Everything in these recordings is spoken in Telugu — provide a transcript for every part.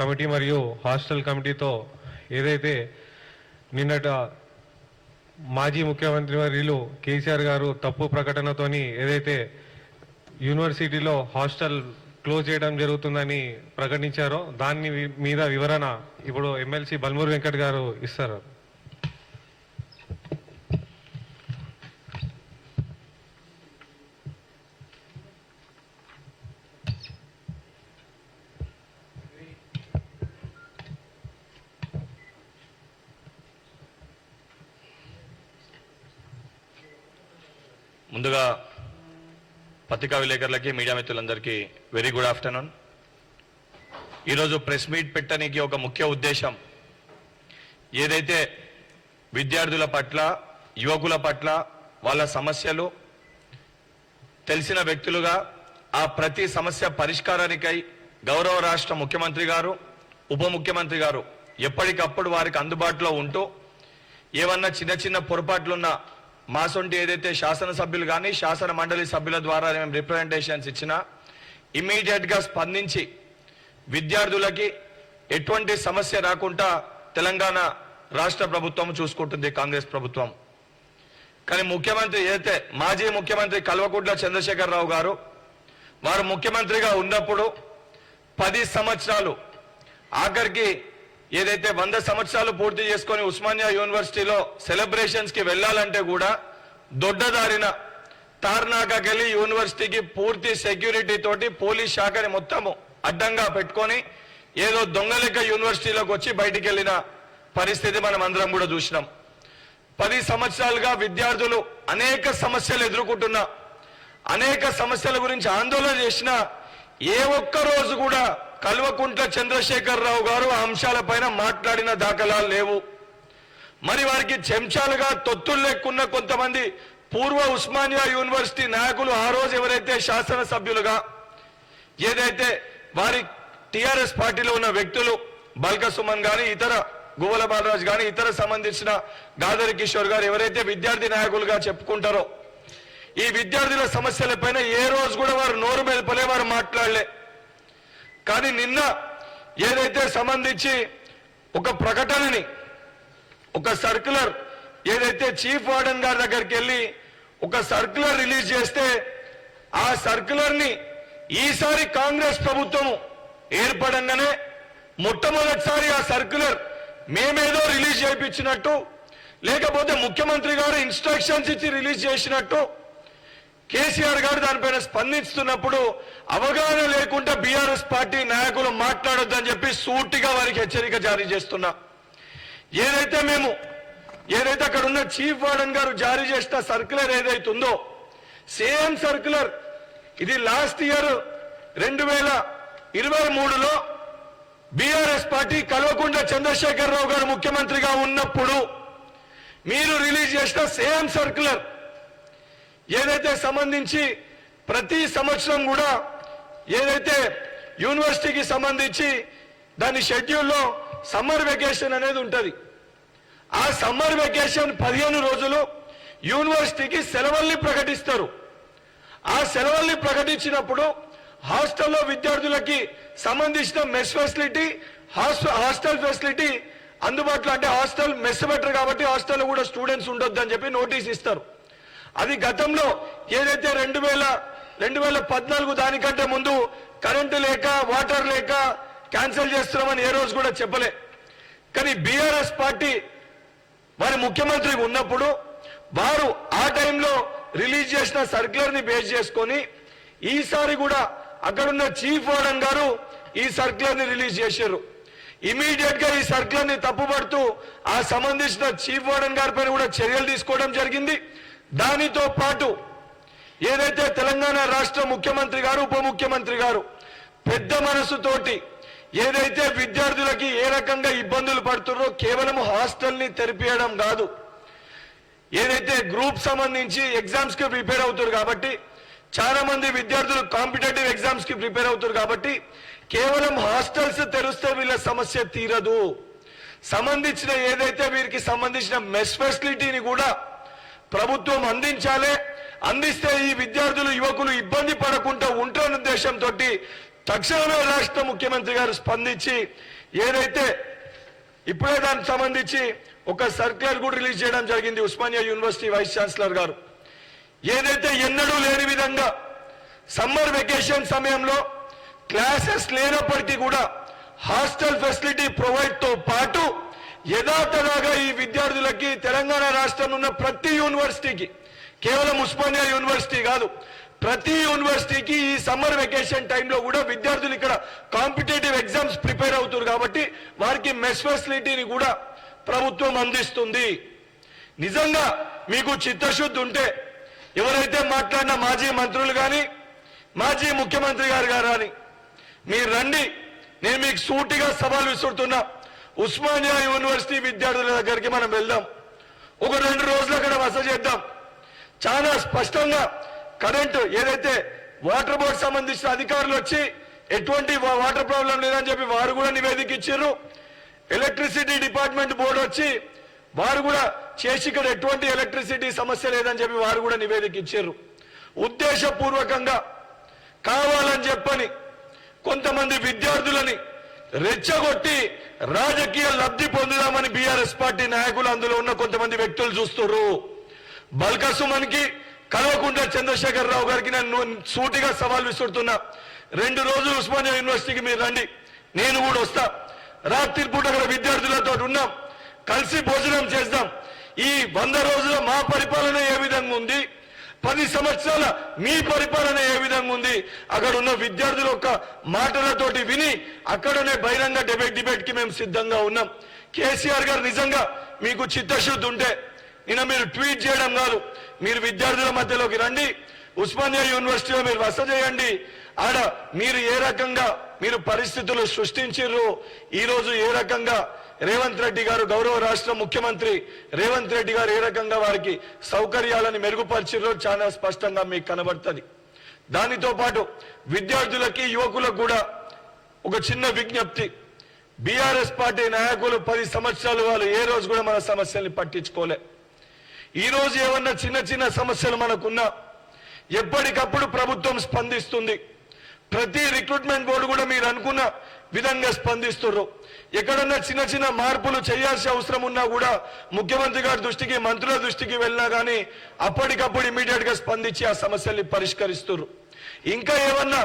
కమిటీ మరియు హాస్టల్ కమిటీతో ఏదైతే నిన్నట మాజీ ముఖ్యమంత్రి వర్యులు కేసీఆర్ గారు తప్పు ప్రకటనతోని ఏదైతే యూనివర్సిటీలో హాస్టల్ క్లోజ్ చేయడం జరుగుతుందని ప్రకటించారో దాని మీద వివరణ ఇప్పుడు ఎమ్మెల్సీ బల్మూరి వెంకట్ గారు ఇస్తారు. ముందుగా పత్రికా విలేకరులకి మీడియా మిత్రులందరికీ వెరీ గుడ్ ఆఫ్టర్నూన్ ఈరోజు ప్రెస్ మీట్ పెట్టడానికి ఒక ముఖ్య ఉద్దేశం ఏదైతే విద్యార్థుల పట్ల యువకుల పట్ల వాళ్ళ సమస్యలు తెలిసిన వ్యక్తులుగా ఆ ప్రతి సమస్య పరిష్కారానికై గౌరవ రాష్ట్ర ముఖ్యమంత్రి గారు ఉప ముఖ్యమంత్రి గారు ఎప్పటికప్పుడు వారికి అందుబాటులో ఉంటూ ఏమన్నా చిన్న చిన్న పొరపాట్లున్నా మా సొంటి ఏదైతే శాసనసభ్యులు కానీ శాసన మండలి సభ్యుల ద్వారా మేము రిప్రజెంటేషన్స్ ఇచ్చినా ఇమీడియట్గా స్పందించి విద్యార్థులకి ఎటువంటి సమస్య రాకుండా తెలంగాణ రాష్ట్ర ప్రభుత్వం చూసుకుంటుంది కాంగ్రెస్ ప్రభుత్వం. కానీ ముఖ్యమంత్రి ఏదైతే మాజీ ముఖ్యమంత్రి కల్వకుంట్ల చంద్రశేఖరరావు గారు వారు ముఖ్యమంత్రిగా ఉన్నప్పుడు పది సంవత్సరాలు ఆఖరికి ఏదైతే వంద సంవత్సరాలు పూర్తి చేసుకొని ఉస్మానియా యూనివర్సిటీలో సెలబ్రేషన్స్కి వెళ్ళాలంటే కూడా దొడ్డదారిన తార్నాకకెళ్ళి యూనివర్సిటీకి పూర్తి సెక్యూరిటీ తోటి పోలీస్ శాఖని మొత్తము అడ్డంగా పెట్టుకొని ఏదో దొంగలెక్క యూనివర్సిటీలోకి వచ్చి బయటికి వెళ్ళిన పరిస్థితి మనం అందరం కూడా చూసినాం. పది సంవత్సరాలుగా విద్యార్థులు అనేక సమస్యలు ఎదుర్కొంటున్నా అనేక సమస్యల గురించి ఆందోళన చేసిన ఏ ఒక్క రోజు కూడా కల్వకుంట్ల చంద్రశేఖరరావు గారు ఆ అంశాలపైన మాట్లాడిన దాఖలాలు లేవు. మరి వారికి చెంచాలుగా తొత్తులు లేకున్న కొంతమంది పూర్వ ఉస్మానియా యూనివర్సిటీ నాయకులు ఆ రోజు ఎవరైతే శాసనసభ్యులుగా ఏదైతే వారి టిఆర్ఎస్ పార్టీలో ఉన్న వ్యక్తులు బల్క సుమన్ గాని ఇతర గువ్వల బాలరాజు గాని ఇతర సంబంధించిన గాదరి కిషోర్ గారు ఎవరైతే విద్యార్థి నాయకులుగా చెప్పుకుంటారో ఈ విద్యార్థుల సమస్యలపైన ఏ రోజు కూడా వారు నోరు మెదపలే వారు మాట్లాడలే. కానీ నిన్న ఏదైతే సంబంధించి ఒక ప్రకటనని ఒక సర్క్యులర్ ఏదైతే చీఫ్ వార్డెన్ గారి దగ్గరికి వెళ్ళి ఒక సర్క్యులర్ రిలీజ్ చేస్తే ఆ సర్క్యులర్ని ఈసారి కాంగ్రెస్ ప్రభుత్వం ఏర్పడంగానే మొట్టమొదటిసారి ఆ సర్క్యులర్ మేమేదో రిలీజ్ చేయించినట్టు లేకపోతే ముఖ్యమంత్రి గారు ఇన్స్ట్రక్షన్స్ ఇచ్చి రిలీజ్ చేసినట్టు కేసీఆర్ గారు దానిపైన స్పందిస్తున్నప్పుడు అవగాహన లేకుండా బీఆర్ఎస్ పార్టీ నాయకులు మాట్లాడొద్దని చెప్పి సూటిగా వారికి హెచ్చరిక జారీ చేస్తున్నా. ఏదైతే మేము ఏదైతే అక్కడ ఉన్న చీఫ్ వార్డెన్ గారు జారీ చేసిన సర్క్యులర్ ఏదైతే ఉందో సేమ్ సర్క్యులర్. ఇది లాస్ట్ ఇయర్ రెండు వేల ఇరవై మూడులో బీఆర్ఎస్ పార్టీ కల్వకుంట్ల చంద్రశేఖరరావు గారు ముఖ్యమంత్రిగా ఉన్నప్పుడు మీరు రిలీజ్ చేసిన సేమ్ సర్క్యులర్. ఏదైతే సంబంధించి ప్రతి సంవత్సరం కూడా ఏదైతే యూనివర్సిటీకి సంబంధించి దాని షెడ్యూల్లో సమ్మర్ వెకేషన్ అనేది ఉంటుంది. ఆ సమ్మర్ వెకేషన్ పదిహేను రోజులు యూనివర్సిటీకి సెలవుల్ని ప్రకటిస్తారు. ఆ సెలవుల్ని ప్రకటించినప్పుడు హాస్టల్లో విద్యార్థులకి సంబంధించిన మెస్ ఫెసిలిటీ హాస్టల్ ఫెసిలిటీ అందుబాటులో అంటే హాస్టల్ మెస్ బెటర్ కాబట్టి హాస్టల్లో కూడా స్టూడెంట్స్ ఉండొద్దు అని చెప్పి నోటీస్ ఇస్తారు. అది గతంలో ఏదైతే రెండు వేల రెండు వేల పద్నాలుగు దానికంటే ముందు కరెంటు లేక వాటర్ లేక క్యాన్సిల్ చేస్తున్నామని ఏ రోజు కూడా చెప్పలే. కానీ బీఆర్ఎస్ పార్టీ వారి ముఖ్యమంత్రి ఉన్నప్పుడు వారు ఆ టైంలో రిలీజ్ చేసిన సర్క్యులర్ని బేస్ చేసుకొని ఈసారి కూడా అక్కడున్న చీఫ్ వార్డన్ గారు ఈ సర్క్యులర్ని రిలీజ్ చేశారు. ఇమీడియట్గా ఈ సర్క్యులర్ని తప్పుపడుతూ ఆ సంబంధించిన చీఫ్ వార్డన్ గారి పైన కూడా చర్యలు తీసుకోవడం జరిగింది. దానితో పాటు ఏదైతే తెలంగాణ రాష్ట్ర ముఖ్యమంత్రి గారు ఉప ముఖ్యమంత్రి గారు పెద్ద మనసుతోటి ఏదైతే విద్యార్థులకి ఏ రకంగా ఇబ్బందులు పడుతున్నారో కేవలం హాస్టల్ని తెరిపియడం కాదు. ఏదైతే గ్రూప్ సంబంధించి ఎగ్జామ్స్కి ప్రిపేర్ అవుతారు కాబట్టి చాలా మంది విద్యార్థులు కాంపిటేటివ్ ఎగ్జామ్స్కి ప్రిపేర్ అవుతారు కాబట్టి కేవలం హాస్టల్స్ తెరిస్తే వీళ్ళ సమస్య తీరదు. సంబంధించిన ఏదైతే వీరికి సంబంధించిన మెస్ ఫెసిలిటీని కూడా ప్రభుత్వం అందించాలి అందిస్తే ఈ విద్యార్థులు యువకులు ఇబ్బంది పడకుండా ఉంటున్న ఉద్దేశంతో తక్షణమే రాష్ట్ర ముఖ్యమంత్రి గారు స్పందించి ఏదైతే ఇప్పుడే దానికి సంబంధించి ఒక సర్క్యులర్ కూడా రిలీజ్ చేయడం జరిగింది ఉస్మానియా యూనివర్సిటీ వైస్ ఛాన్సలర్ గారు. ఏదైతే ఎన్నడూ లేని విధంగా సమ్మర్ వెకేషన్ సమయంలో క్లాసెస్ లేనప్పటికీ కూడా హాస్టల్ ఫెసిలిటీ ప్రొవైడ్తో పాటు యథాతథాగా ఈ విద్యార్థులకి తెలంగాణ రాష్ట్రంలో ఉన్న ప్రతి యూనివర్సిటీకి కేవలం ఉస్మానియా యూనివర్సిటీ కాదు ప్రతి యూనివర్సిటీకి ఈ సమ్మర్ వెకేషన్ టైంలో కూడా విద్యార్థులు ఇక్కడ కాంపిటేటివ్ ఎగ్జామ్స్ ప్రిపేర్ అవుతారు కాబట్టి వారికి మెస్ ఫెసిలిటీని కూడా ప్రభుత్వం అందిస్తుంది. నిజంగా మీకు చిత్తశుద్ధి ఉంటే ఎవరైతే మాట్లాడిన మాజీ మంత్రులు కానీ మాజీ ముఖ్యమంత్రి గారు గారు అని మీరు రండి నేను మీకు సూటిగా సవాల్ విసురుతున్నా. ఉస్మానియా యూనివర్సిటీ విద్యార్థుల దగ్గరికి మనం వెళ్దాం. ఒక రెండు రోజులు అక్కడ వస చేద్దాం. చాలా స్పష్టంగా కరెంటు ఏదైతే వాటర్ బోర్డ్ సంబంధించిన అధికారులు వచ్చి ఎటువంటి వాటర్ ప్రాబ్లం లేదని చెప్పి వారు కూడా నివేదిక ఇచ్చారు ఎలక్ట్రిసిటీ డిపార్ట్మెంట్ బోర్డు వచ్చి వారు కూడా చేసి ఇక్కడ ఎటువంటి ఎలక్ట్రిసిటీ సమస్య లేదని చెప్పి వారు కూడా నివేదిక ఇచ్చారు ఉద్దేశపూర్వకంగా కావాలని చెప్పని కొంతమంది విద్యార్థులని రెచ్చగొట్టి రాజకీయ లబ్ధి పొందుదామని బీఆర్ఎస్ పార్టీ నాయకులు అందులో ఉన్న కొంతమంది వ్యక్తులు చూస్తున్నారు బల్కసుమన్కి కల్వకుంట్ల చంద్రశేఖర్ రావు గారికి నేను సూటిగా సవాల్ విసురుతున్నా. రెండు రోజులు ఉస్మానియా యూనివర్సిటీకి మీరు రండి. నేను కూడా వస్తా. రాత్రి పూట అక్కడ విద్యార్థులతో ఉన్నాం. కలిసి భోజనం చేద్దాం. ఈ వంద రోజుల మా పరిపాలన ఏ విధంగా ఉంది? పది సంవత్సరాల మీ పరిపాలన ఏ విధంగా ఉంది? అక్కడ ఉన్న విద్యార్థుల యొక్క మాటలతోటి విని అక్కడనే బహిరంగ డిబేట్ డిబేట్కి మేము సిద్ధంగా ఉన్నాం. కేసీఆర్ గారు నిజంగా మీకు చిత్తశుద్ధి ఉంటే నిన్న మీరు ట్వీట్ చేయడం కాదు మీరు విద్యార్థుల మధ్యలోకి రండి ఉస్మానియా యూనివర్సిటీలో మీరు వస చేయండి. ఆడ మీరు ఏ రకంగా మీరు పరిస్థితులు సృష్టించారు ఈ రోజు ఏ రకంగా రేవంత్ రెడ్డి గారు గౌరవ రాష్ట్ర ముఖ్యమంత్రి. రేవంత్ రెడ్డి గారు ఏ రకంగా వారికి సౌకర్యాలను మెరుగుపరిచిరో చాలా స్పష్టంగా మీకు కనబడుతుంది. దానితో పాటు విద్యార్థులకి యువకులకు కూడా ఒక చిన్న విజ్ఞప్తి. బీఆర్ఎస్ పార్టీ నాయకులు పది సంవత్సరాలు వాళ్ళు ఏ రోజు కూడా మన సమస్యల్ని పట్టించుకోలే. ఈ రోజు ఏమన్నా చిన్న చిన్న సమస్యలు మనకున్నా ఎప్పటికప్పుడు ప్రభుత్వం స్పందిస్తుంది. ప్రతి రిక్రూట్మెంట్ బోర్డు కూడా మీరు అనుకున్న విధంగా స్పందిస్తున్నారు ఎక్కడన్నా చిన్న చిన్న మార్పులు చేయాల్సిన అవసరం ఉన్నా కూడా ముఖ్యమంత్రి గారి దృష్టికి మంత్రుల దృష్టికి వెళ్ళినా కానీ అప్పటికప్పుడు ఇమీడియట్గా స్పందించి ఆ సమస్యల్ని పరిష్కరిస్తున్నారు ఇంకా ఏమన్నా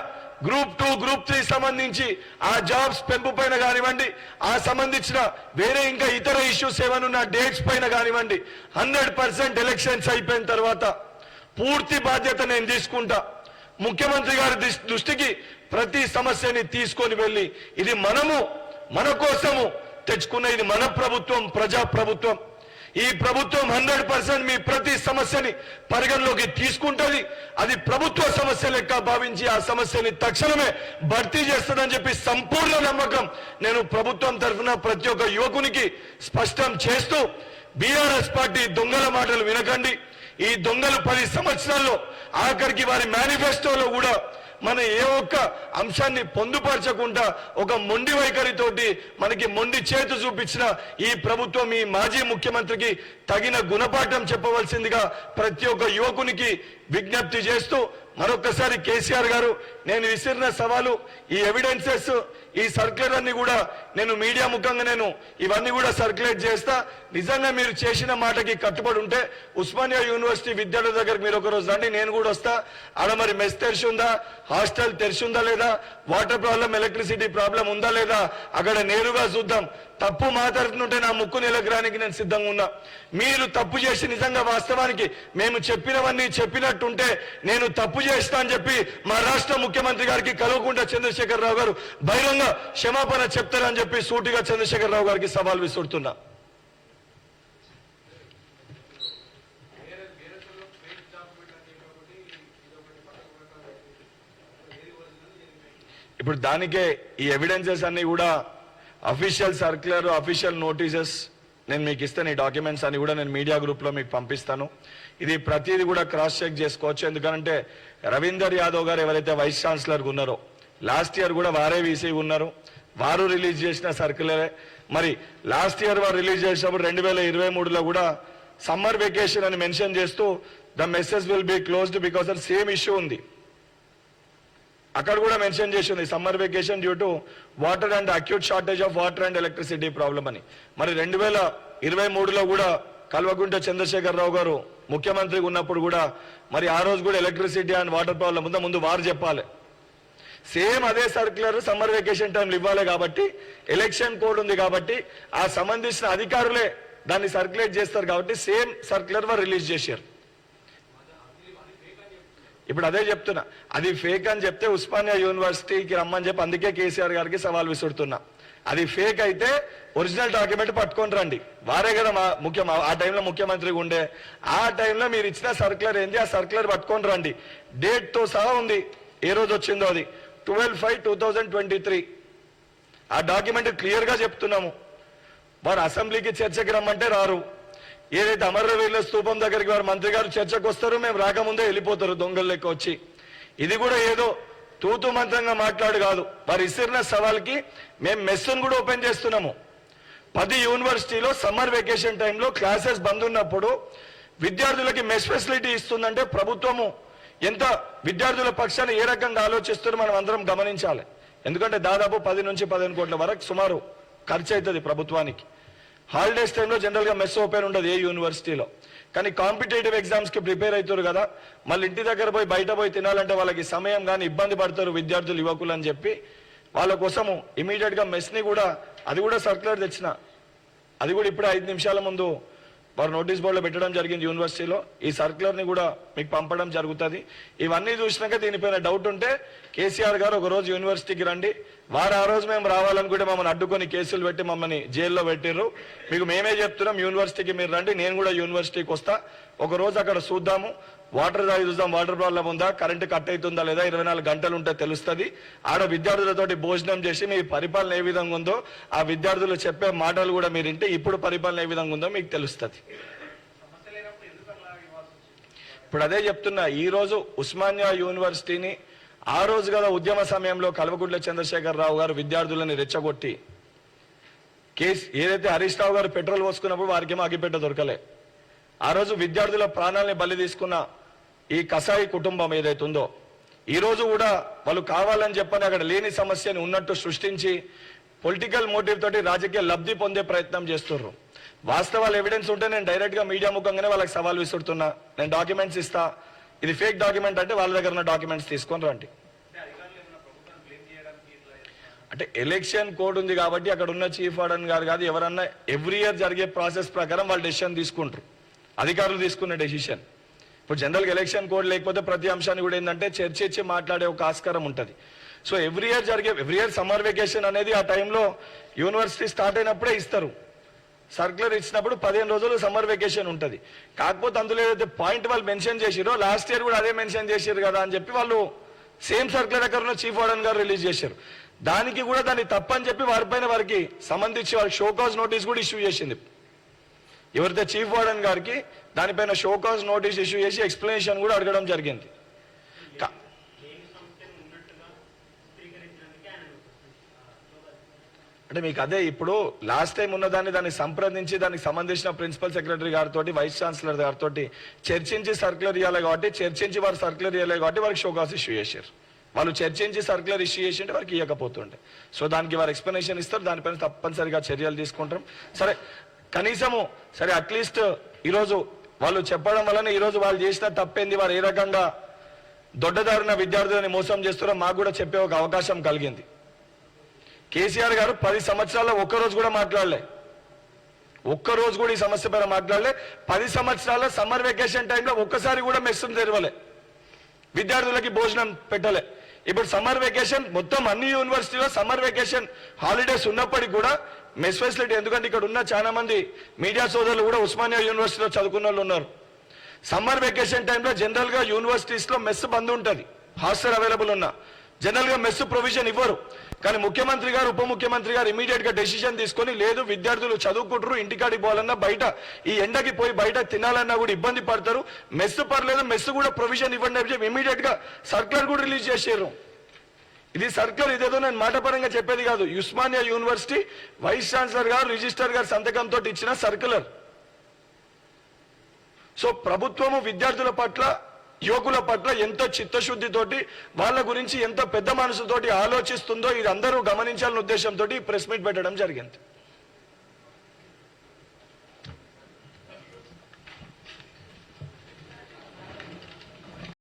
గ్రూప్ టూ గ్రూప్ త్రీ సంబంధించి ఆ జాబ్స్ పెంపు పైన కానివ్వండి ఆ సంబంధించిన వేరే ఇంకా ఇతర ఇష్యూస్ ఏమైనా డేట్స్ పైన కానివ్వండి హండ్రెడ్ పర్సెంట్ ఎలక్షన్స్ అయిపోయిన తర్వాత పూర్తి బాధ్యత నేను తీసుకుంటా. ముఖ్యమంత్రి గారి దృష్టికి ప్రతి సమస్యని తీసుకొని వెళ్ళి ఇది మనము మన కోసము తెచ్చుకున్న ఇది మన ప్రభుత్వం ప్రజా ప్రభుత్వం ఈ ప్రభుత్వం హండ్రెడ్ పర్సెంట్ మీ ప్రతి సమస్యని పరిగణలోకి తీసుకుంటుంది. అది ప్రభుత్వ సమస్య లెక్క భావించి ఆ సమస్యని తక్షణమే భర్తీ చేస్తుందని చెప్పి సంపూర్ణ నమ్మకం నేను ప్రభుత్వం తరఫున ప్రతి ఒక్క యువకునికి స్పష్టం చేస్తూ బీఆర్ఎస్ పార్టీ దొంగల మాటలు వినకండి. ఈ దొంగలు పది సంవత్సరాల్లో ఆఖరికి వారి మేనిఫెస్టోలో కూడా మన ఏ ఒక్క అంశాన్ని పొందుపరచకుండా ఒక మొండి వైఖరితోటి మనకి మొండి చేతు చూపించిన ఈ ప్రభుత్వం ఈ మాజీ ముఖ్యమంత్రికి తగిన గుణపాఠం చెప్పవలసిందిగా ప్రతి ఒక్క యువకునికి విజ్ఞప్తి చేస్తూ మరొకసారి కేసీఆర్ గారు నేను విసిరిన సవాలు ఈ ఎవిడెన్సెస్ ఈ సర్క్యులర్ అన్ని కూడా నేను మీడియా ముఖంగా నేను ఇవన్నీ కూడా సర్క్యులేట్ చేస్తా. నిజంగా మీరు చేసిన మాటకి కట్టుబడి ఉంటే ఉస్మానియా యూనివర్సిటీ విద్యార్థుల దగ్గర మీరు ఒక రోజు రండి నేను కూడా వస్తా. ఆడ మరి మెస్ తెరిచి ఉందా? హాస్టల్ తెరిచి ఉందా లేదా? వాటర్ ప్రాబ్లం ఎలక్ట్రిసిటీ ప్రాబ్లం ఉందా లేదా? అక్కడ నేరుగా చూద్దాం. తప్పు మా నా ముక్కు నిలగ్రానికి నేను సిద్ధంగా ఉన్నా. మీరు తప్పు చేసి నిజంగా వాస్తవానికి మేము చెప్పినవన్నీ చెప్పినట్టుంటే నేను తప్పు చేస్తా అని చెప్పి మా రాష్ట్ర ముఖ్యమంత్రి గారికి కలవకుండా చంద్రశేఖర్ రావు గారు బహిరంగ క్షమాపణ చెప్తారని చెప్పి సూటిగా చంద్రశేఖర్ రావు గారికి సవాల్ విసురుతున్నా. ఇప్పుడు దానికే ఈ ఎవిడెన్సెస్ అన్ని కూడా అఫీషియల్ సర్క్యులర్ అఫీషియల్ నోటీసెస్ నేను మీకు ఇస్తాను ఈ డాక్యుమెంట్స్ అని కూడా నేను మీడియా గ్రూప్లో మీకు పంపిస్తాను. ఇది ప్రతిదీ కూడా క్రాస్ చెక్ చేసుకోవచ్చు. ఎందుకంటే రవీందర్ యాదవ్ గారు ఎవరైతే వైస్ ఛాన్సలర్గా ఉన్నారో లాస్ట్ ఇయర్ కూడా వారే వీసీ ఉన్నారు. వారు రిలీజ్ చేసిన సర్క్యులరే మరి లాస్ట్ ఇయర్ వారు రిలీజ్ చేసినప్పుడు రెండు వేల ఇరవై మూడులో కూడా సమ్మర్ వెకేషన్ అని మెన్షన్ చేస్తూ the message will be closed because of same issue ఉంది. అక్కడ కూడా మెన్షన్ చేసి ఉంది summer vacation due to water and acute shortage of water and electricity problem అని. మరి రెండు వేల ఇరవై మూడులో కూడా కల్వకుంట చంద్రశేఖర్ రావు గారు ముఖ్యమంత్రిగా ఉన్నప్పుడు కూడా మరి ఆ రోజు కూడా ఎలక్ట్రిసిటీ అండ్ వాటర్ ప్రాబ్లం ఉందా ముందు వారు చెప్పాలి. సేమ్ అదే సర్క్యులర్ సమ్మర్ వెకేషన్ టైంలో ఇవ్వాలి కాబట్టి ఎలక్షన్ కోడ్ ఉంది కాబట్టి ఆ సంబంధించిన అధికారులే దాన్ని సర్క్యులేట్ చేస్తారు కాబట్టి సేమ్ సర్క్యులర్ వారు రిలీజ్ చేశారు. ఇప్పుడు అదే చెప్తున్నా. అది ఫేక్ అని చెప్తే ఉస్మానియా యూనివర్సిటీకి రమ్మని చెప్పి అందుకే కేసీఆర్ గారికి సవాల్ విసురుతున్నా. అది ఫేక్ అయితే ఒరిజినల్ డాక్యుమెంట్ పట్టుకొని రండి. వారే కదా మా ముఖ్యం ఆ టైంలో ముఖ్యమంత్రిగా ఉండే. ఆ టైంలో మీరు ఇచ్చిన సర్క్యులర్ ఏంది? ఆ సర్క్యులర్ పట్టుకొని రండి. డేట్తో సహా ఉంది. ఏ రోజు వచ్చిందో అది? Twelve five two thousand twenty three ఆ డాక్యుమెంట్ క్లియర్గా చెప్తున్నాము. వారు అసెంబ్లీకి చర్చకి రమ్మంటే రారు. ఏదైతే అమరవీరుల స్తూపం దగ్గరికి వారు మంత్రి గారు చర్చకు వస్తారు మేము రాకముందే వెళ్ళిపోతారు దొంగలు లెక్క వచ్చి. ఇది కూడా ఏదో తూతు మంత్రంగా మాట్లాడు కాదు. వారు ఇస్తున్న సవాల్కి మేము మెస్సును కూడా ఓపెన్ చేస్తున్నాము. పది యూనివర్సిటీలో సమ్మర్ వెకేషన్ టైంలో క్లాసెస్ బంద్ ఉన్నప్పుడు విద్యార్థులకి మెస్ ఫెసిలిటీ ఇస్తుందంటే ప్రభుత్వము ఎంత విద్యార్థుల పక్షాన్ని ఏ రకంగా ఆలోచిస్తారో మనం అందరం గమనించాలి. ఎందుకంటే దాదాపు పది నుంచి పదిహేను కోట్ల వరకు సుమారు ఖర్చు అవుతుంది ప్రభుత్వానికి. హాలిడేస్ టైంలో జనరల్గా మెస్ ఓపెన్ ఉండదు ఏ యూనివర్సిటీలో కానీ కాంపిటేటివ్ ఎగ్జామ్స్కి ప్రిపేర్ అవుతారు కదా. మళ్ళీ ఇంటి దగ్గర పోయి బయట పోయి తినాలంటే వాళ్ళకి సమయం కానీ ఇబ్బంది పడతారు విద్యార్థులు యువకులు అని చెప్పి. వాళ్ళ కోసము ఇమీడియట్గా మెస్ని కూడా అది కూడా సర్క్యులర్ తెచ్చిన. అది కూడా ఇప్పుడు ఐదు నిమిషాల ముందు వారు నోటీస్ బోర్డులో పెట్టడం జరిగింది యూనివర్సిటీలో ఈ సర్క్యులర్ని కూడా మీకు పంపడం జరుగుతుంది. ఇవన్నీ చూసినాక దీనిపైన డౌట్ ఉంటే కేసీఆర్ గారు ఒక రోజు యూనివర్సిటీకి రండి. వారు ఆ రోజు మేము రావాలనుకుంటే మమ్మల్ని అడ్డుకొని కేసులు పెట్టి మమ్మల్ని జైల్లో పెట్టిర్రు. మీకు మేమే చెప్తున్నాం యూనివర్సిటీకి మీరు రండి నేను కూడా యూనివర్సిటీకి వస్తా. ఒక రోజు అక్కడ చూద్దాము. వాటర్ తాగి చూద్దాం వాటర్ ప్రాబ్లం ఉందా కరెంట్ కట్ అవుతుందా లేదా ఇరవై నాలుగు గంటలు ఉంటే తెలుస్తుంది. ఆడ విద్యార్థులతోటి భోజనం చేసి మీ పరిపాలన ఏ విధంగా ఉందో ఆ విద్యార్థులు చెప్పే మాటలు కూడా మీరు వింటే ఇప్పుడు పరిపాలన ఏ విధంగా ఉందో మీకు తెలుస్తుంది. ఇప్పుడు అదే చెప్తున్నా ఈ రోజు ఉస్మానియా యూనివర్సిటీని ఆ రోజు కదా ఉద్యమ సమయంలో కల్వకుంట్ల చంద్రశేఖర్ రావు గారు విద్యార్థులను రెచ్చగొట్టి కేసు ఏదైతే హరీష్ రావు గారు పెట్రోల్ పోసుకున్నప్పుడు వారికేమో అగ్గిపెట్ట దొరకలే. ఆ రోజు విద్యార్థుల ప్రాణాలని బలి తీసుకున్న ఈ కసాయి కుటుంబం ఏదైతే ఉందో ఈరోజు కూడా వాళ్ళు కావాలని చెప్పని అక్కడ లేని సమస్యని ఉన్నట్టు సృష్టించి పొలిటికల్ మోటివ్ తోటి రాజకీయ లబ్ధి పొందే ప్రయత్నం చేస్తున్నారు వాస్తవాలు ఎవిడెన్స్ ఉంటే నేను డైరెక్ట్గా మీడియా ముఖంగానే వాళ్ళకి సవాల్ విసురుతున్నా. నేను డాక్యుమెంట్స్ ఇస్తా. ఇది ఫేక్ డాక్యుమెంట్ అంటే వాళ్ళ దగ్గర ఉన్న డాక్యుమెంట్స్ తీసుకొని రండి. అంటే ఎలక్షన్ కోడ్ ఉంది కాబట్టి అక్కడ ఉన్న చీఫ్ వార్డన్ గారు కాదు ఎవరన్నా ఎవ్రీ ఇయర్ జరిగే ప్రాసెస్ ప్రకారం వాళ్ళు డెసిషన్ తీసుకుంటారు. అధికారులు తీసుకున్న డెసిషన్. ఇప్పుడు జనరల్గా ఎలక్షన్ కోడ్ లేకపోతే ప్రతి అంశాన్ని కూడా ఏంటంటే చర్చించి మాట్లాడే ఒక ఆస్కారం ఉంటుంది. సో ఎవ్రీ ఇయర్ జరిగే ఎవ్రీ ఇయర్ సమ్మర్ వెకేషన్ అనేది ఆ టైంలో యూనివర్సిటీ స్టార్ట్ అయినప్పుడే ఇస్తారు. సర్క్యులర్ ఇచ్చినప్పుడు పదిహేను రోజులు సమ్మర్ వెకేషన్ ఉంటుంది. కాకపోతే అందులో ఏదైతే పాయింట్ వాళ్ళు మెన్షన్ చేసిరో లాస్ట్ ఇయర్ కూడా అదే మెన్షన్ చేశారు కదా అని చెప్పి వాళ్ళు సేమ్ సర్క్యులర్ ఎక్కడ చీఫ్ వార్డన్ గారు రిలీజ్ చేశారు. దానికి కూడా దాన్ని తప్పని చెప్పి వారిపైన వారికి సంబంధించి వారికి షోకాజ్ నోటీస్ కూడా ఇష్యూ చేసింది. ఎవరైతే చీఫ్ వార్డన్ గారికి దానిపైన షోకాజ్ నోటీస్ ఇష్యూ చేసి ఎక్స్ప్లెనేషన్ కూడా అడగడం జరిగింది కా- అంటే మీకు అదే ఇప్పుడు లాస్ట్ టైం ఉన్నదాన్ని దాన్ని సంప్రదించి దానికి సంబంధించిన ప్రిన్సిపల్ సెక్రటరీ గారితో వైస్ ఛాన్సలర్ గారితో చర్చించి సర్క్యులర్ ఇవ్వాలి కాబట్టి చర్చించి వారు సర్క్యులర్ ఇవ్వాలి కాబట్టి వారికి షోకాస్ ఇష్యూ చేశారు. వాళ్ళు చర్చించి సర్క్యులర్ ఇష్యూ చేసి ఉంటే వారికి ఇవ్వకపోతుండే సో దానికి వారు ఎక్స్ప్లెనేషన్ ఇస్తారు దానిపైన తప్పనిసరిగా చర్యలు తీసుకుంటాం సరే కనీసము సరే అట్లీస్ట్ ఈరోజు వాళ్ళు చెప్పడం వలన ఈరోజు వాళ్ళు చేసిన తప్పేంది? వారు ఏ రకంగా దొడ్డదారిన విద్యార్థులని మోసం చేస్తారో మాకు కూడా చెప్పే ఒక అవకాశం కలిగింది. కేసీఆర్ గారు పది సంవత్సరాల్లో ఒక్క రోజు కూడా మాట్లాడలే. ఒక్క రోజు కూడా ఈ సమస్య పైన మాట్లాడలే. పది సంవత్సరాల సమ్మర్ వెకేషన్ టైంలో ఒక్కసారి కూడా మెస్సును తెరవలే. విద్యార్థులకి భోజనం పెట్టలే. ఇప్పుడు సమ్మర్ వెకేషన్ మొత్తం అన్ని యూనివర్సిటీలో సమ్మర్ వెకేషన్ హాలిడేస్ ఉన్నప్పటికీ కూడా మెస్ ఫెసిలిటీ ఎందుకంటే ఇక్కడ ఉన్న చాలా మంది మీడియా సోదరులు కూడా ఉస్మానియా యూనివర్సిటీలో చదువుకున్న వాళ్ళు ఉన్నారు. సమ్మర్ వెకేషన్ టైంలో జనరల్గా యూనివర్సిటీస్లో మెస్ బంద్ ఉంటుంది. హాస్టల్ అవైలబుల్ ఉన్నా. జనరల్గా మెస్ ప్రొవిజన్ ఇవ్వరు. కానీ ముఖ్యమంత్రి గారు ఉప ముఖ్యమంత్రి గారు ఇమీడియట్గా డెసిషన్ తీసుకొని లేదు విద్యార్థులు చదువుకుంటారు ఇంటికాడికి పోవాలన్నా బయట ఈ ఎండకి పోయి బయట తినాలన్నా కూడా ఇబ్బంది పడతారు. మెస్ పర్లేదు మెస్ కూడా ప్రొవిజన్ ఇవ్వండి అని చెప్పి ఇమీడియట్గా సర్కులర్ కూడా రిలీజ్ చేసారు ఇది సర్కులర్ ఇదేదో నేను మాటపరంగా చెప్పేది కాదు. ఉస్మానియా యూనివర్సిటీ వైస్ ఛాన్సలర్ గారు రిజిస్టర్ గారు సంతకంతో ఇచ్చిన సర్కులర్ సో ప్రభుత్వము విద్యార్థుల పట్ల యువకుల పట్ల ఎంత చిత్తశుద్ధితోటి వాళ్ళ గురించి ఎంత పెద్ద మనసుతోటి ఆలోచిస్తుందో ఇది అందరూ గమనించాలనే ఉద్దేశంతో ప్రెస్ మీట్ పెట్టడం జరిగింది.